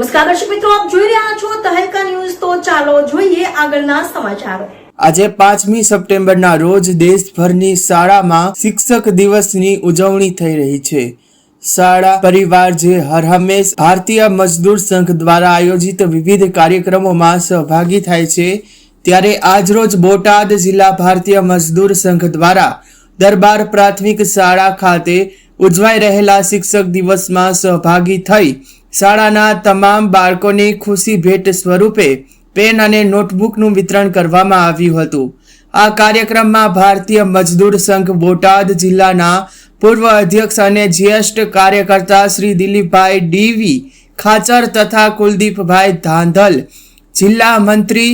નમસ્કાર દર્શક મિત્રો, આપ જોઈ રહ્યા છો તહેલકા ન્યૂઝ. તો ચાલો જોઈએ આગળના સમાચારો. આજે પાંચમી સપ્ટેમ્બરના રોજ દેશભરની શાળામાં શિક્ષક દિવસની ઉજવણી થઈ રહી છે. શાળા પરિવાર જે હરહંમેશ ભારતીય મજદૂર સંઘ દ્વારા આયોજિત વિવિધ કાર્યક્રમોમાં સહભાગી થાય છે, ત્યારે આજરોજ બોટાદ જિલ્લા ભારતીય મજદૂર સંઘ દ્વારા દરબાર પ્રાથમિક શાળા ખાતે ઉજવાઈ રહેલા શિક્ષક દિવસમાં સહભાગી થઈ શાળાના તમામ બાળકોને ખુશી ભેટ સ્વરૂપે પેન અને નોટબુકનું વિતરણ કરવામાં આવ્યું હતું. આ કાર્યક્રમમાં ભારતીય મજદૂર સંઘ બોટાદ જિલ્લાના પૂર્વ અધ્યક્ષ અને જ્યેષ્ઠ કાર્યકર્તા શ્રી દિલીપભાઈ ડીવી, ખાચર તથા કુલદીપભાઈ ધાંધલ, જિલ્લા મંત્રી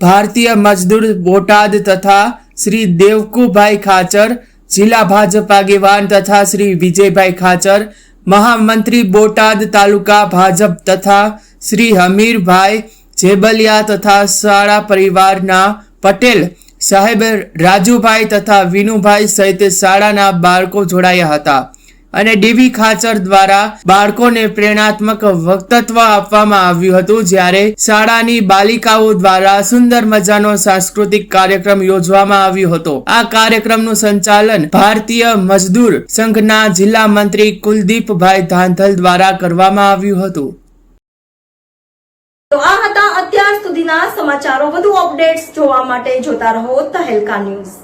ભારતીય મજદૂર બોટાદ તથા શ્રી દેવકુભાઈ ખાચર, જિલ્લા ભાજપ આગેવાન તથા શ્રી વિજયભાઈ ખાચર મહામંત્રી બોટાદ તાલુકા ભાજપ તથા શ્રી હમીરભાઈ જેબલિયા તથા શાળા પરિવારના પટેલ, સાહેબ રાજુભાઈ તથા વિનુભાઈ સહિત શાળાના બાળકો જોડાયા હતા. અને ડીવી ખાચર દ્વારા બાળકોને પ્રેરણાત્મક વક્તત્વ આપવામાં આવ્યું હતું, જ્યારે શાળાની બાલિકાઓ દ્વારા સુંદર મજાનો સાંસ્કૃતિક કાર્યક્રમ યોજવામાં આવ્યો હતો. આ કાર્યક્રમનું સંચાલન ભારતીય મજદૂર સંઘના જિલ્લા મંત્રી કુલદીપભાઈ ધાંધલ દ્વારા કરવામાં આવ્યું હતું. તો આ હતા અત્યાર સુધીના સમાચારો. વધુ અપડેટ્સ જોવા માટે જોતા રહો તહેલકા ન્યૂઝ.